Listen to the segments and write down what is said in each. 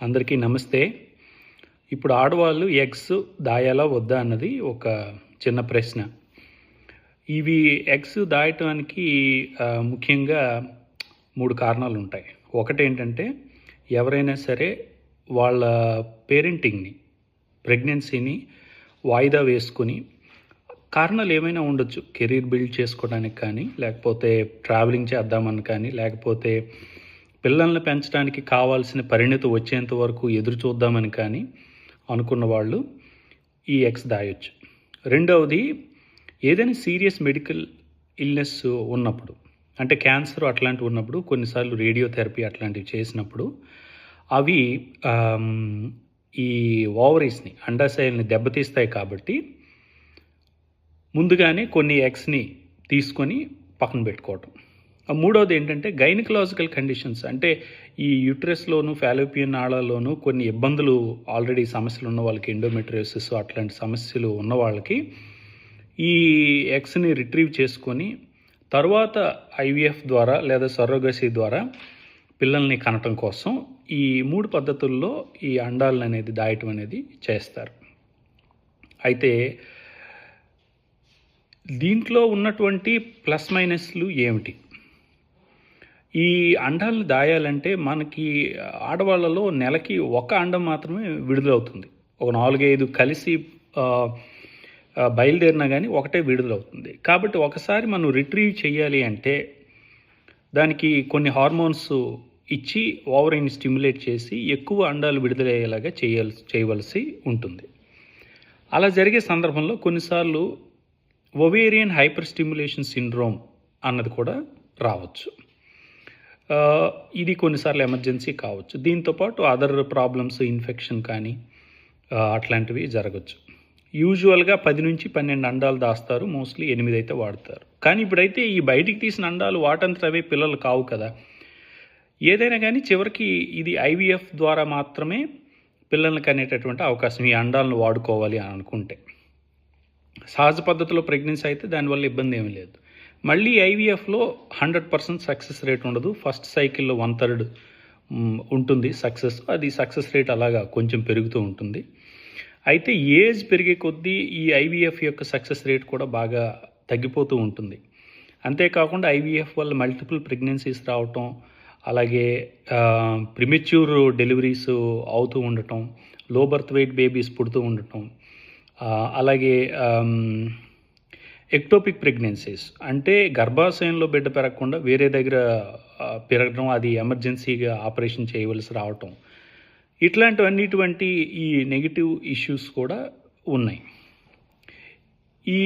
అందరికీ నమస్తే. ఇప్పుడు ఆడవాళ్ళు ఎగ్స్ దాయాలా వద్దా అన్నది ఒక చిన్న ప్రశ్న. ఇవి ఎగ్స్ దాయటానికి ముఖ్యంగా మూడు కారణాలు ఉంటాయి ఒకటి ఏంటంటే ఎవరైనా సరే వాళ్ళ పేరెంటింగ్ని ప్రెగ్నెన్సీని వాయిదా వేసుకుని కారణాలు ఏమైనా ఉండొచ్చు. కెరీర్ బిల్డ్ చేసుకోవడానికి కానీ లేకపోతే ట్రావెలింగ్ చేద్దామని కానీ లేకపోతే పిల్లల్ని పెంచడానికి కావాల్సిన పరిణతి వచ్చేంత వరకు ఎదురు చూద్దామని కానీ అనుకున్న వాళ్ళు ఈ ఎక్స్ దాయొచ్చు. రెండవది ఏదైనా సీరియస్ మెడికల్ ఇల్నెస్ ఉన్నప్పుడు అంటే క్యాన్సర్ అట్లాంటివి ఉన్నప్పుడు కొన్నిసార్లు రేడియోథెరపీ అట్లాంటివి చేసినప్పుడు అవి ఈ ఓవరీస్ని అండాశయాల్ని దెబ్బతీస్తాయి కాబట్టి ముందుగానే కొన్ని ఎగ్స్ని తీసుకొని పక్కన పెట్టుకోవటం. మూడవది ఏంటంటే గైనకలాజికల్ కండిషన్స్. అంటే ఈ యూట్రస్లోను ఫాలోపియన్ నాళాల్లోనూ కొన్ని ఇబ్బందులు ఆల్రెడీ సమస్యలు ఉన్న వాళ్ళకి ఎండోమెట్రియోసిస్ అట్లాంటి సమస్యలు ఉన్న వాళ్ళకి ఈ ఎగ్స్ని రిట్రీవ్ చేసుకొని తర్వాత ఐవీఎఫ్ ద్వారా లేదా సొర్రోగసి ద్వారా పిల్లల్ని కనటం కోసం ఈ మూడు పద్ధతుల్లో ఈ అండాలను అనేది దాయటం అనేది చేస్తారు. అయితే దీంట్లో ఉన్నటువంటి ప్లస్ మైనస్లు ఏమిటి? ఈ అండాలను దాయాలంటే మనకి ఆడవాళ్ళలో నెలకి ఒక అండం మాత్రమే విడుదలవుతుంది. ఒక నాలుగైదు కలిసి బయలుదేరినా కానీ ఒకటే విడుదలవుతుంది. కాబట్టి ఒకసారి మనం రిట్రీవ్ చేయాలి అంటే దానికి కొన్ని హార్మోన్స్ ఇచ్చి ఓవరైన్ స్టిమ్యులేట్ చేసి ఎక్కువ అండాలు విడుదలయ్యేలాగా చేయాల్ చేయవలసి ఉంటుంది. అలా జరిగే సందర్భంలో కొన్నిసార్లు ఒవేరియన్ హైపర్ స్టిమ్యులేషన్ సిండ్రోమ్ అన్నది కూడా రావచ్చు. ఇది కొన్నిసార్లు ఎమర్జెన్సీ కావచ్చు. దీంతోపాటు అదర్ ప్రాబ్లమ్స్ ఇన్ఫెక్షన్ కానీ అట్లాంటివి జరగచ్చు. యూజువల్గా పది నుంచి పన్నెండు అండాలు దాస్తారు. మోస్ట్లీ ఎనిమిది అయితే వాడతారు. కానీ ఇప్పుడైతే ఈ బయటికి తీసిన అండాలు వాటంతట అవే పిల్లలు కావు కదా. ఏదైనా కానీ చివరికి ఇది ఐవీఎఫ్ ద్వారా మాత్రమే పిల్లల్ని కనేటటువంటి అవకాశం ఈ అండాలను వాడుకోవాలి అని అనుకుంటే. సహజ పద్ధతిలో ప్రెగ్నెన్సీ అయితే దానివల్ల ఇబ్బంది ఏమీ లేదు. మళ్ళీ ఐవీఎఫ్లో హండ్రెడ్ పర్సెంట్ సక్సెస్ రేట్ ఉండదు. ఫస్ట్ సైకిల్లో వన్ థర్డ్ ఉంటుంది సక్సెస్. అది సక్సెస్ రేట్ అలాగా కొంచెం పెరుగుతూ ఉంటుంది. అయితే ఏజ్ పెరిగే కొద్దీ ఈ ఐవీఎఫ్ యొక్క సక్సెస్ రేట్ కూడా బాగా తగ్గిపోతూ ఉంటుంది. అంతేకాకుండా ఐవీఎఫ్ వల్ల మల్టిపుల్ ప్రెగ్నెన్సీస్ రావటం అలాగే ప్రిమెచ్యూర్ డెలివరీస్ అవుతూ ఉండటం లో బర్త్ వెయిట్ బేబీస్ పుడుతూ ఉండటం అలాగే ఎక్టోపిక్ ప్రెగ్నెన్సీస్ అంటే గర్భాశయంలో బిడ్డ పెరగకుండా వేరే దగ్గర పెరగడం అది ఎమర్జెన్సీగా ఆపరేషన్ చేయవలసి రావటం. ఇట్లాంటివన్నిటువంటి ఈ నెగిటివ్ ఇష్యూస్ కూడా ఉన్నాయి. ఈ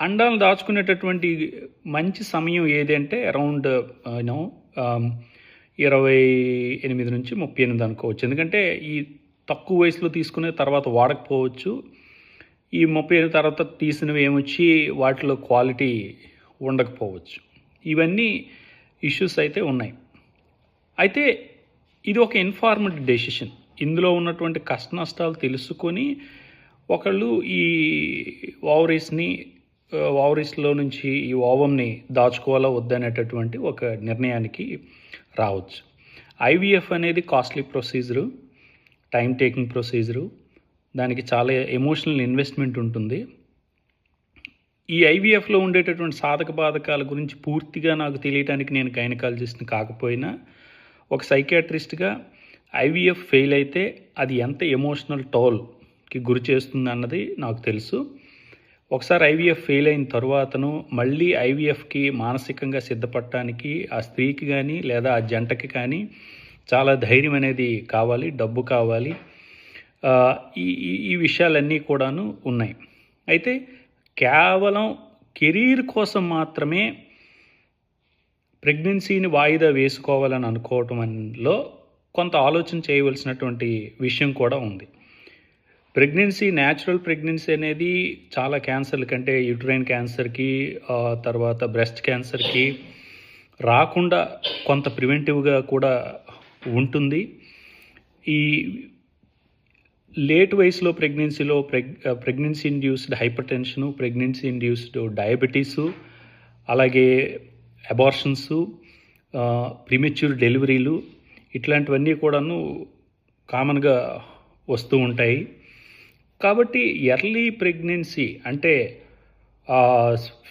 అండాలు దాచుకునేటటువంటి మంచి సమయం ఏది అంటే అరౌండ్ యూనో uh, um, ఇరవై ఎనిమిది నుంచి ముప్పై ఎనిమిది అనుకోవచ్చు. ఎందుకంటే ఈ తక్కువ వయసులో తీసుకునే తర్వాత వాడకపోవచ్చు. ఈ ముప్పై ఏళ్ళ తర్వాత తీసినవి ఏమొచ్చి వాటిలో క్వాలిటీ ఉండకపోవచ్చు. ఇవన్నీ ఇష్యూస్ అయితే ఉన్నాయి. అయితే ఇది ఒక ఇన్ఫార్మ్డ్ డెసిషన్ ఇందులో ఉన్నటువంటి కష్ట నష్టాలు తెలుసుకొని ఒకళ్ళు ఈ ఓవరీస్ని ఓవరీస్లో నుంచి ఈ ఓవంని దాచుకోవాలా వద్దనేటటువంటి ఒక నిర్ణయానికి రావచ్చు. ఐవీఎఫ్ అనేది costly procedure time taking procedure దానికి చాలా ఎమోషనల్ ఇన్వెస్ట్మెంట్ ఉంటుంది. ఈ ఐవీఎఫ్లో ఉండేటటువంటి సాధక బాధకాల గురించి పూర్తిగా నాకు తెలియటానికి నేను గైనకాలజిస్ట్ని కాకపోయినా ఒక సైకాట్రిస్ట్గా ఐవీఎఫ్ ఫెయిల్ అయితే అది ఎంత ఎమోషనల్ టోల్కి గురి చేస్తుంది అన్నది నాకు తెలుసు. ఒకసారి ఐవీఎఫ్ ఫెయిల్ అయిన తర్వాతను మళ్ళీ ఐవీఎఫ్కి మానసికంగా సిద్ధపడటానికి ఆ స్త్రీకి కానీ లేదా ఆ జంటకి కానీ చాలా ధైర్యం అనేది కావాలి డబ్బు కావాలి. ఈ ఈ- ఈ విషయాలన్నీ కూడాను ఉన్నాయి. అయితే కేవలం కెరీర్ కోసం మాత్రమే ప్రెగ్నెన్సీని వాయిదా వేసుకోవాలని అనుకోవటంలో కొంత ఆలోచన చేయవలసినటువంటి విషయం కూడా ఉంది. ప్రెగ్నెన్సీ న్యాచురల్ ప్రెగ్నెన్సీ అనేది చాలా క్యాన్సర్ల కంటే యూట్రైన్ క్యాన్సర్కి తర్వాత బ్రెస్ట్ క్యాన్సర్కి రాకుండా కొంత ప్రివెంటివ్గా కూడా ఉంటుంది. ఈ లేట్ వయసులో ప్రెగ్నెన్సీలో preg pregnancy induced hypertension pregnancy induced diabetes అలాగే అబార్షన్సు ప్రిమెచ్యూర్ డెలివరీలు ఇట్లాంటివన్నీ కూడాను కామన్గా వస్తూ ఉంటాయి. కాబట్టి ఎర్లీ ప్రెగ్నెన్సీ అంటే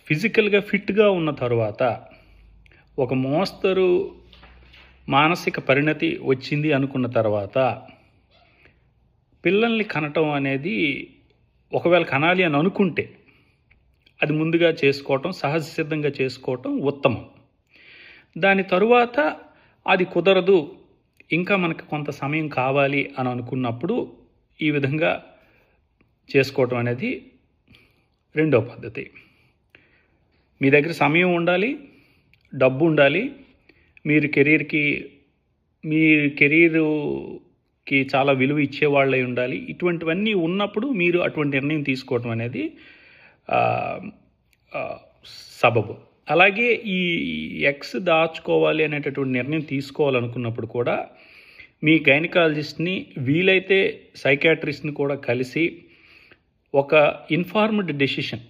ఫిజికల్గా ఫిట్గా ఉన్న తర్వాత ఒక మోస్తరు మానసిక పరిణతి వచ్చింది అనుకున్న తర్వాత పిల్లల్ని కనటం అనేది ఒకవేళ కనాలి అని అనుకుంటే అది ముందుగా చేసుకోవటం సహజ సిద్ధంగా చేసుకోవటం ఉత్తమం. దాని తరువాత అది కుదరదు ఇంకా మనకు కొంత సమయం కావాలి అని అనుకున్నప్పుడు ఈ విధంగా చేసుకోవటం అనేది రెండో పద్ధతి. మీ దగ్గర సమయం ఉండాలి డబ్బు ఉండాలి మీరు కెరీర్కి మీ కి చాలా విలువ ఇచ్చేవాళ్ళై ఉండాలి. ఇటువంటివన్నీ ఉన్నప్పుడు మీరు అటువంటి నిర్ణయం తీసుకోవడం అనేది సబబు. అలాగే ఈ ఎక్స్ దాచుకోవాలి అనేటటువంటి నిర్ణయం తీసుకోవాలనుకున్నప్పుడు కూడా మీ గైనకాలజిస్ట్ని వీలైతే సైకాట్రిస్ట్ని కూడా కలిసి ఒక ఇన్ఫార్మ్డ్ డెసిషన్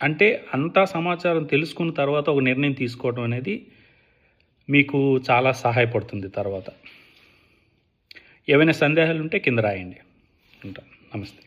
అంటే అంతా సమాచారం తెలుసుకున్న తర్వాత ఒక నిర్ణయం తీసుకోవడం అనేది మీకు చాలా సహాయపడుతుంది తర్వాత. ఏవైనా సందేహాలు ఉంటే కింద రాయండి. ఉంటాను నమస్తే.